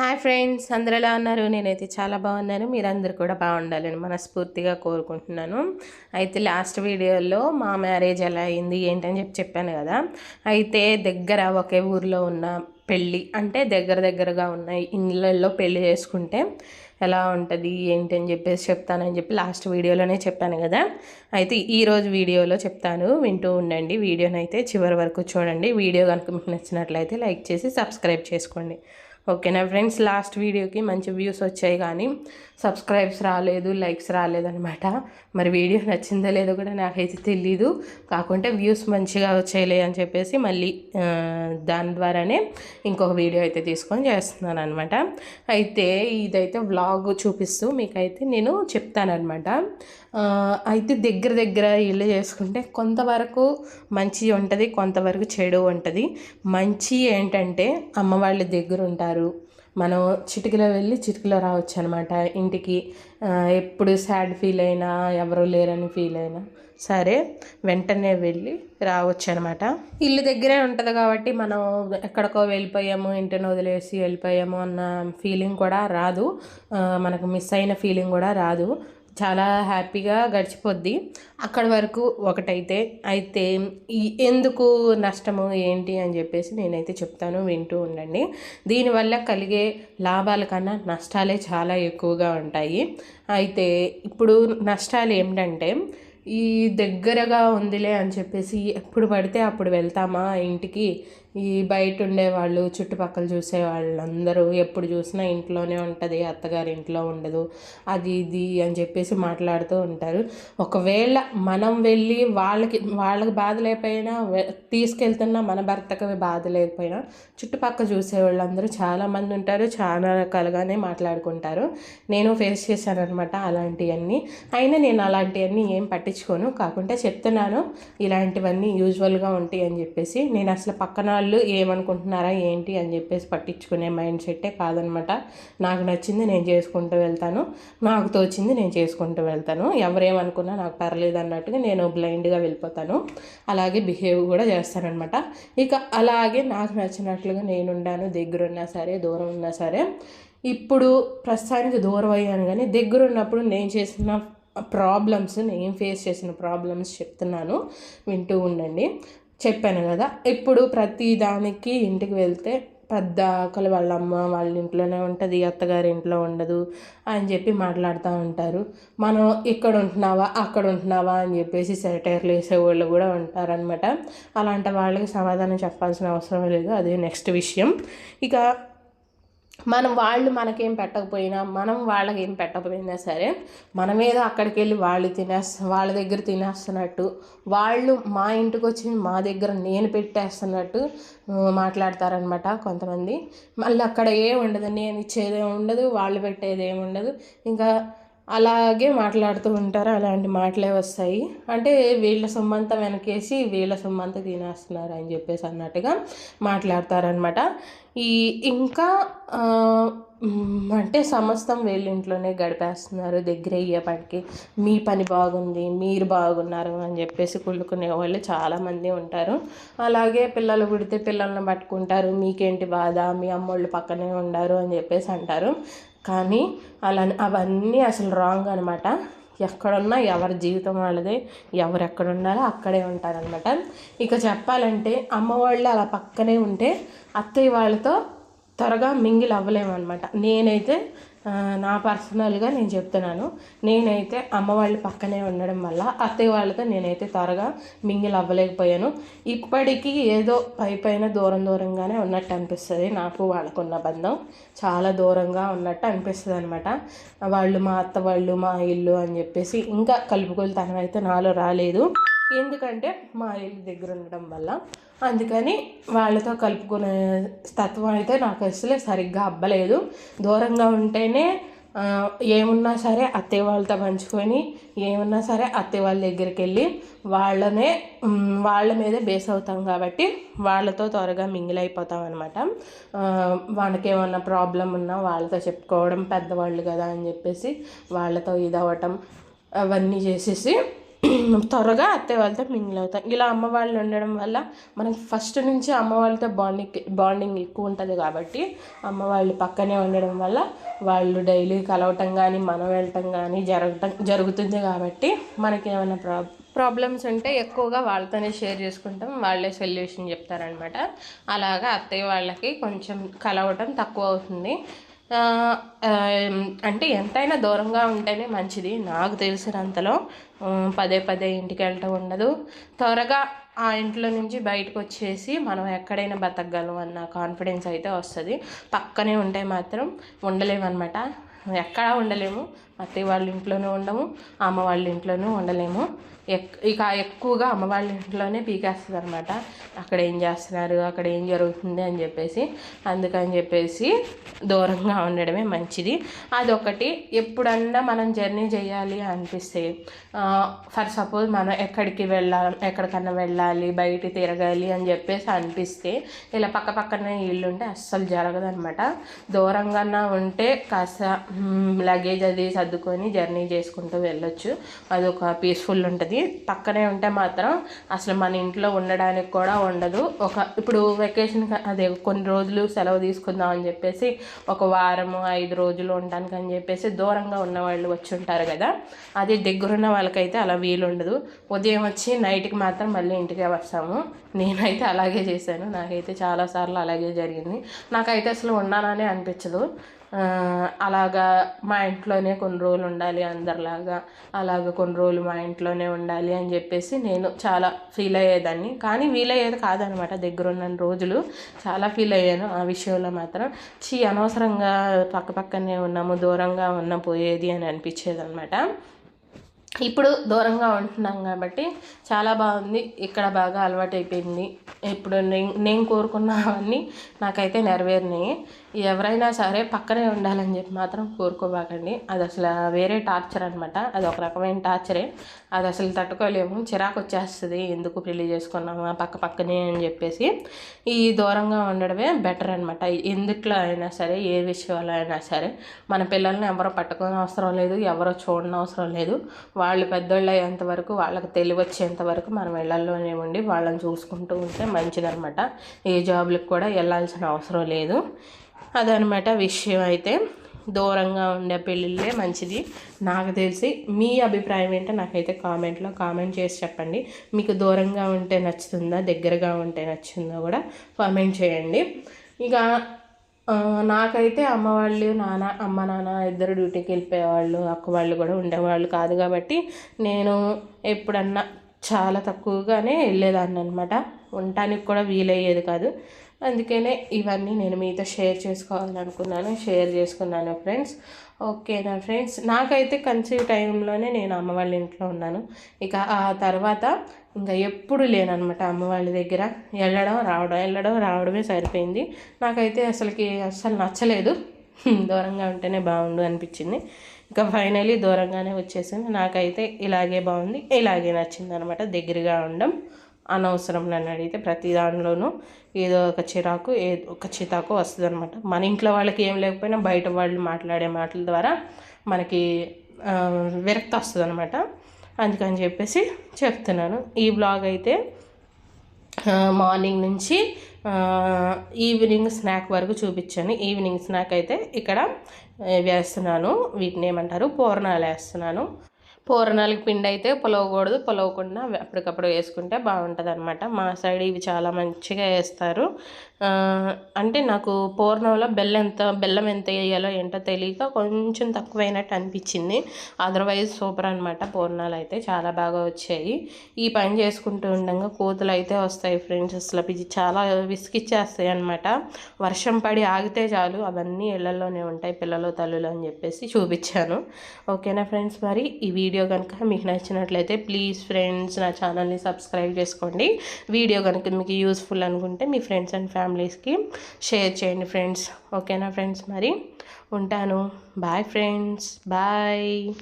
Hi friends అందరు ఎలా ఉన్నారు? నేనైతే చాలా బాగున్నాను. మీరందరూ కూడా బాగుండాలని మనస్ఫూర్తిగా కోరుకుంటున్నాను. అయితే లాస్ట్ వీడియోలో మా మ్యారేజ్ ఎలా అయింది ఏంటని చెప్పి చెప్పాను కదా. అయితే దగ్గర ఒకే ఊర్లో ఉన్న పెళ్ళి అంటే దగ్గర దగ్గరగా ఉన్న ఇళ్ళల్లో పెళ్ళి చేసుకుంటే ఎలా ఉంటుంది ఏంటి అని చెప్పేసి చెప్తానని చెప్పి లాస్ట్ వీడియోలోనే చెప్పాను కదా. అయితే ఈరోజు వీడియోలో చెప్తాను వింటూ ఉండండి. వీడియోనైతే చివరి వరకు చూడండి. వీడియో కనుక మీకు నచ్చినట్లయితే లైక్ చేసి సబ్స్క్రైబ్ చేసుకోండి. ఓకేనా ఫ్రెండ్స్ లాస్ట్ వీడియోకి మంచి వ్యూస్ వచ్చాయి కానీ సబ్స్క్రైబ్స్ రాలేదు లైక్స్ రాలేదనమాట మరి వీడియో నచ్చిందో లేదో కూడా నాకైతే తెలీదు కాకుంటే వ్యూస్ మంచిగా వచ్చాయిలే అని చెప్పేసి మళ్ళీ దాని ద్వారానే ఇంకొక వీడియో అయితే తీసుకొని చేస్తున్నాను అనమాట అయితే ఇదైతే వ్లాగ్ చూపిస్తూ మీకైతే నేను చెప్తానమాట అయితే దగ్గర దగ్గర ఇల్లు చేసుకుంటే కొంతవరకు మంచి ఉంటుంది కొంతవరకు చెడు ఉంటుంది. మంచి ఏంటంటే అమ్మ వాళ్ళ దగ్గర ఉంటారు. మనం చిటికలో వెళ్ళి చిటికలో రావచ్చు అనమాట ఇంటికి ఎప్పుడు సాడ్ ఫీల్ అయినా ఎవరు లేరని ఫీల్ అయినా సరే వెంటనే వెళ్ళి రావచ్చు అనమాట ఇల్లు దగ్గరే ఉంటుంది కాబట్టి మనం ఎక్కడికో వెళ్ళిపోయాము ఇంటిని వదిలేసి వెళ్ళిపోయాము అన్న ఫీలింగ్ కూడా రాదు. మనకు మిస్ అయిన ఫీలింగ్ కూడా రాదు. చాలా హ్యాపీగా గడిచిపోద్ది. అక్కడ వరకు ఒకటైతే అయితే ఎందుకు నష్టము ఏంటి అని చెప్పేసి నేనైతే చెప్తాను వింటూ ఉండండి. దీనివల్ల కలిగే లాభాల కన్నా నష్టాలే చాలా ఎక్కువగా ఉంటాయి. అయితే ఇప్పుడు నష్టాలు ఏమిటంటే ఈ దగ్గరగా ఉందిలే అని చెప్పేసి ఎప్పుడు పడితే అప్పుడు వెళ్తామా ఇంటికి? ఈ బయట ఉండేవాళ్ళు చుట్టుపక్కల చూసే వాళ్ళందరూ ఎప్పుడు చూసినా ఇంట్లోనే ఉంటుంది అత్తగారి ఇంట్లో ఉండదు అది ఇది అని చెప్పేసి మాట్లాడుతూ ఉంటారు. ఒకవేళ మనం వెళ్ళి వాళ్ళకి వాళ్ళకి బాధ లేకపోయినా తీసుకెళ్తున్నా మన భర్తకి బాధ లేకపోయినా చుట్టుపక్కల చూసే వాళ్ళందరూ చాలామంది ఉంటారు చాలా రకాలుగానే మాట్లాడుకుంటారు. నేను ఫేస్ చేశాను అనమాట అలాంటివన్నీ. అయినా నేను అలాంటివన్నీ ఏం పట్టించుకోను. కాకుండా చెప్తున్నాను ఇలాంటివన్నీ యూజువల్గా ఉంటాయి అని చెప్పేసి నేను అసలు పక్కన వాళ్ళు ఏమనుకుంటున్నారా ఏంటి అని చెప్పేసి పట్టించుకునే మైండ్ సెట్టే కాదనమాట. నాకు నచ్చింది నేను చేసుకుంటూ వెళ్తాను. నాకు తోచింది నేను చేసుకుంటూ వెళ్తాను. ఎవరేమనుకున్నా నాకు పర్లేదు అన్నట్టుగా నేను బ్లైండ్గా వెళ్ళిపోతాను. అలాగే బిహేవ్ కూడా చేస్తానమాట ఇక అలాగే నాకు నచ్చినట్లుగా నేను ఉండాను దగ్గర ఉన్నా సరే దూరం ఉన్నా సరే. ఇప్పుడు ప్రస్తుతానికి దూరం అయ్యాను కానీ దగ్గర ఉన్నప్పుడు నేను చేసిన ప్రాబ్లమ్స్ నేను ఫేస్ చేసిన ప్రాబ్లమ్స్ చెప్తున్నాను. వింటూ ఉండండి. చెప్పాను కదా. ఇప్పుడు ప్రతి దానికి ఇంటికి వెళ్తే పెద్ద ఆకలి వాళ్ళ అమ్మ వాళ్ళ ఇంట్లోనే ఉంటుంది అత్తగారి ఇంట్లో ఉండదు అని చెప్పి మాట్లాడుతూ ఉంటారు. మనం ఇక్కడ ఉంటున్నావా అక్కడ ఉంటున్నావా అని చెప్పేసి సెటైర్లు వేసేవాళ్ళు కూడా ఉంటారనమాట అలాంటి వాళ్ళకి సమాధానం చెప్పాల్సిన అవసరం లేదు అదే నెక్స్ట్ విషయం. ఇక మనం వాళ్ళు మనకేం పెట్టకపోయినా మనం వాళ్ళకి ఏం పెట్టకపోయినా సరే మన మీద అక్కడికి వెళ్ళి వాళ్ళు తినేస్తా వాళ్ళ దగ్గర తినేస్తున్నట్టు వాళ్ళు మా ఇంటికి వచ్చి మా దగ్గర నేను పెట్టేస్తున్నట్టు మాట్లాడతారనమాట కొంతమంది. మళ్ళీ అక్కడ ఏం ఉండదు నేను ఇచ్చేది ఉండదు వాళ్ళు పెట్టేది ఏమి ఉండదు. ఇంకా అలాగే మాట్లాడుతూ ఉంటారు. అలాంటి మాటలే వస్తాయి. అంటే వీళ్ళ సొమ్మంతా వెనకేసి వీళ్ళ సొమ్మంతా తినేస్తున్నారు అని చెప్పేసి అన్నట్టుగా మాట్లాడతారనమాట ఈ ఇంకా అంటే సమస్తం వీళ్ళ ఇంట్లోనే గడిపేస్తున్నారు. దగ్గర అయ్యేపాటికి మీ పని బాగుంది మీరు బాగున్నారు అని చెప్పేసి కుళ్ళుకునే వాళ్ళు చాలామంది ఉంటారు. అలాగే పిల్లలు పుడితే పిల్లల్ని పట్టుకుంటారు. మీకేంటి బాధ? మీ అమ్మోళ్ళు పక్కనే ఉండారు అని చెప్పేసి అంటారు. కానీ అలా అవన్నీ అసలు రాంగ్ అనమాట ఎక్కడున్నా ఎవరి జీవితం వాళ్ళదే ఎవరు ఎక్కడ ఉండాలో అక్కడే ఉంటారనమాట ఇక చెప్పాలంటే అమ్మ వాళ్ళు అలా పక్కనే ఉంటే అత్తయ్య వాళ్ళతో త్వరగా మింగిల్ అవ్వలేమన్నమాట. నేనైతే నా పర్సనల్గా నేను చెప్తున్నాను. నేనైతే అమ్మ వాళ్ళు పక్కనే ఉండడం వల్ల అత్తయ్య వాళ్ళతో నేనైతే త్వరగా మింగిల్ అవ్వలేకపోయాను. ఇప్పటికీ ఏదో పై పైన దూరం దూరంగానే ఉన్నట్టు అనిపిస్తుంది. నాకు వాళ్ళకున్న బంధం చాలా దూరంగా ఉన్నట్టు అనిపిస్తుంది అనమాట వాళ్ళు మా అత్త వాళ్ళు మా ఇల్లు అని చెప్పేసి ఇంకా కలుపుకొలుతనం అయితే నాలో రాలేదు. ఎందుకంటే మా ఇల్లు దగ్గర ఉండడం వల్ల అందుకని వాళ్ళతో కలుపుకునే తత్వం అయితే నాకు అసలు సరిగ్గా అబ్బలేదు. దూరంగా ఉంటేనే ఏమున్నా సరే అత్తయ్య వాళ్ళతో పంచుకొని ఏమున్నా సరే అత్తయ్య వాళ్ళ దగ్గరికి వెళ్ళి వాళ్ళనే వాళ్ళ మీదే బేస్ అవుతాం కాబట్టి వాళ్ళతో త్వరగా మింగిల్ అయిపోతాం అనమాట వాళ్ళకి ప్రాబ్లం ఉన్నా వాళ్ళతో చెప్పుకోవడం పెద్దవాళ్ళు కదా అని చెప్పేసి వాళ్ళతో ఇదవటం అవన్నీ చేసేసి త్వరగా అత్తయ్య వాళ్ళతో మింగిల్ అవుతాం. ఇలా అమ్మ వాళ్ళు ఉండడం వల్ల మనకి ఫస్ట్ నుంచి అమ్మ వాళ్ళతో బాండింగ్ బాండింగ్ ఎక్కువ ఉంటుంది కాబట్టి అమ్మ వాళ్ళు పక్కనే ఉండడం వల్ల వాళ్ళు డైలీ కలవటం కానీ మనం వెళ్ళటం కానీ జరగటం జరుగుతుంది కాబట్టి మనకి ఏమైనా ప్రాబ్ ప్రాబ్లమ్స్ ఉంటే ఎక్కువగా వాళ్ళతోనే షేర్ చేసుకుంటాం. వాళ్ళే సొల్యూషన్ చెప్తారనమాట అలాగా అత్తయ్య వాళ్ళకి కొంచెం కలవటం తక్కువ అవుతుంది. అంటే ఎంతైనా దూరంగా ఉంటేనే మంచిది. నాకు తెలిసినంతలో పదే పదే ఇంటికి వెళ్ళటం ఉండదు. త్వరగా ఆ ఇంట్లో నుంచి బయటకు వచ్చేసి మనం ఎక్కడైనా బతకగలం అన్న కాన్ఫిడెన్స్ అయితే వస్తుంది. పక్కనే ఉంటే మాత్రం ఉండలేమన్నమాట. ఎక్కడా ఉండలేము. అత్తయ్య వాళ్ళ ఇంట్లోనే ఉండము అమ్మ వాళ్ళ ఇంట్లోనూ ఉండలేము. ఇక ఎక్కువగా అమ్మ వాళ్ళ ఇంట్లోనే పీకేస్తుంది అనమాట అక్కడ ఏం చేస్తున్నారు అక్కడ ఏం జరుగుతుంది అని చెప్పేసి అందుకని చెప్పేసి దూరంగా ఉండడమే మంచిది. అదొకటి. ఎప్పుడన్నా మనం జర్నీ చేయాలి అనిపిస్తే ఫర్ సపోజ్ మనం ఎక్కడికి వెళ్ళాలి ఎక్కడికన్నా వెళ్ళాలి బయట తిరగాలి అని చెప్పేసి అనిపిస్తే ఇలా పక్క పక్కనే ఇల్లు ఉంటే అస్సలు జరగదనమాట దూరంగా ఉంటే కాస్త లగేజ్ అది సర్దుకొని జర్నీ చేసుకుంటూ వెళ్ళొచ్చు. అదొక పీస్ఫుల్ ఉంటుంది. పక్కనే ఉంటే మాత్రం అసలు మన ఇంట్లో ఉండడానికి కూడా ఉండదు. ఒక ఇప్పుడు వెకేషన్ అదే కొన్ని రోజులు సెలవు తీసుకుందాం అని చెప్పేసి ఒక వారము ఐదు రోజులు ఉండడానికి అని చెప్పేసి దూరంగా ఉన్న వాళ్ళు వచ్చి ఉంటారు కదా. అది దగ్గరున్న వాళ్ళకైతే అలా వీలు ఉండదు ఉదయం వచ్చి నైట్కి మాత్రం మళ్ళీ ఇంటికే వస్తాము. నేనైతే అలాగే చేశాను. నాకైతే చాలాసార్లు అలాగే జరిగింది. నాకైతే అసలు ఉన్నాననే అనిపించదు. అలాగా మా ఇంట్లోనే కొన్ని రోజులు ఉండాలి అందరిలాగా. అలాగ కొన్ని రోజులు మా ఇంట్లోనే ఉండాలి అని చెప్పేసి నేను చాలా ఫీల్ అయ్యేదాన్ని. కానీ వీలయ్యేది కాదనమాట దగ్గర ఉన్న రోజులు. చాలా ఫీల్ అయ్యాను ఆ విషయంలో మాత్రం. చీ అనవసరంగా పక్క పక్కనే ఉన్నాము దూరంగా ఉన్న పోయేది అని అనిపించేది అనమాట ఇప్పుడు దూరంగా ఉంటున్నాం కాబట్టి చాలా బాగుంది. ఇక్కడ బాగా అలవాటు అయిపోయింది ఇప్పుడు నేను నేను కోరుకున్నవన్నీ నాకైతే నెరవేరినాయి. ఎవరైనా సరే పక్కనే ఉండాలని చెప్పి మాత్రం కోరుకోబాకండి. అది అసలు వేరే టార్చర్ అనమాట అది ఒక రకమైన టార్చరే. అది అసలు తట్టుకోలేము. చిరాకు వచ్చేస్తుంది. ఎందుకు పెళ్ళి చేసుకున్నాము? పక్క పక్కనే అని చెప్పేసి. ఈ దూరంగా ఉండడమే బెటర్ అనమాట ఎందుట్లో అయినా సరే ఏ విషయంలో అయినా సరే మన పిల్లల్ని ఎవరో పట్టుకోని అవసరం లేదు ఎవరో చూడని అవసరం లేదు. వాళ్ళు పెద్దోళ్ళు అయ్యేంత వరకు వాళ్ళకి తెలివి వచ్చేంత వరకు మనం ఇళ్ళలోనే ఉండి వాళ్ళని చూసుకుంటూ ఉంటే మంచిదనమాట ఏ జాబ్లకు కూడా వెళ్ళాల్సిన అవసరం లేదు. అదనమాట విషయం అయితే. దూరంగా ఉండే పెళ్ళిళ్ళే మంచిది. నాకు తెలిసి మీ అభిప్రాయం ఏంటో నాకైతే కామెంట్లో కామెంట్ చేసి చెప్పండి. మీకు దూరంగా ఉంటే నచ్చుతుందా దగ్గరగా ఉంటే నచ్చుతుందా కూడా కామెంట్ చేయండి. ఇక నాకైతే అమ్మ వాళ్ళు నాన్న అమ్మ నాన్న ఇద్దరు డ్యూటీకి వెళ్ళిపోయేవాళ్ళు అక్క వాళ్ళు కూడా ఉండేవాళ్ళు కాదు కాబట్టి నేను ఎప్పుడన్నా చాలా తక్కువగానే వెళ్ళేదాన్ని అనమాట ఉండటానికి కూడా వీలయ్యేది కాదు. అందుకనే ఇవన్నీ నేను మీతో షేర్ చేసుకోవాలనుకున్నాను షేర్ చేసుకున్నాను ఫ్రెండ్స్ ఓకేనా ఫ్రెండ్స్ నాకైతే కన్సీవ్ టైంలోనే నేను అమ్మ వాళ్ళ ఇంట్లో ఉన్నాను. ఇక ఆ తర్వాత ఇంకా ఎప్పుడు లేనమాట అమ్మ వాళ్ళ దగ్గర. వెళ్ళడం రావడం వెళ్ళడం రావడమే సరిపోయింది. నాకైతే అసలుకి అస్సలు నచ్చలేదు. దూరంగా ఉంటేనే బాగుండు అనిపించింది. ఇంకా ఫైనలీ దూరంగానే వచ్చేసింది. నాకైతే ఇలాగే బాగుంది. ఇలాగే నచ్చింది అనమాట దగ్గరగా ఉండడం. అనవసరం నన్ను అడిగితే ప్రతి దానిలోనూ ఏదో ఒక చిరాకు ఏదో ఒక చితాకు వస్తుంది అనమాట మన ఇంట్లో వాళ్ళకి ఏం లేకపోయినా బయట వాళ్ళు మాట్లాడే మాటల ద్వారా మనకి విరక్తి వస్తుంది అనమాట అందుకని చెప్పేసి చెప్తున్నాను. ఈ బ్లాగ్ అయితే మార్నింగ్ నుంచి ఈవినింగ్ స్నాక్ వరకు చూపించాను. ఈవినింగ్ స్నాక్ అయితే ఇక్కడ వేస్తున్నాను. వీటిని ఏమంటారు? పూర్ణాలు వేస్తున్నాను. పూర్ణాలకి పిండి అయితే పొలవకూడదు. పొలవకుండా అప్పటికప్పుడు వేసుకుంటే బాగుంటుంది అనమాట మా సైడ్ ఇవి చాలా మంచిగా వేస్తారు. అంటే నాకు పూర్ణంలో బెల్లం ఎంత బెల్లం ఎంత వేయాలో ఏంటో తెలియక కొంచెం తక్కువైనట్టు అనిపించింది. అదర్వైజ్ సూపర్ అనమాట పూర్ణాలు అయితే చాలా బాగా వచ్చాయి. ఈ పని చేసుకుంటూ ఉండగా కోతులు అయితే వస్తాయి ఫ్రెండ్స్ అసలు చాలా విసిగిచ్చేస్తాయి అనమాట వర్షం పడి ఆగితే చాలు. అవన్నీ ఇళ్ళలోనే ఉంటాయి పిల్లలు తల్లులు అని చెప్పేసి చూపించాను. ఓకేనా ఫ్రెండ్స్ మరి ఈ వీడియో కనుక మీకు నచ్చినట్లయితే ప్లీజ్ ఫ్రెండ్స్ నా ఛానల్ని సబ్స్క్రైబ్ చేసుకోండి. వీడియో కనుక మీకు యూస్ఫుల్ అనుకుంటే మీ ఫ్రెండ్స్ అండ్ ఫ్యామిలీ ఫ్యామిలీస్కి షేర్ చేయండి ఫ్రెండ్స్. ఓకేనా ఫ్రెండ్స్ మరి? ఉంటాను. Bye friends. బాయ్.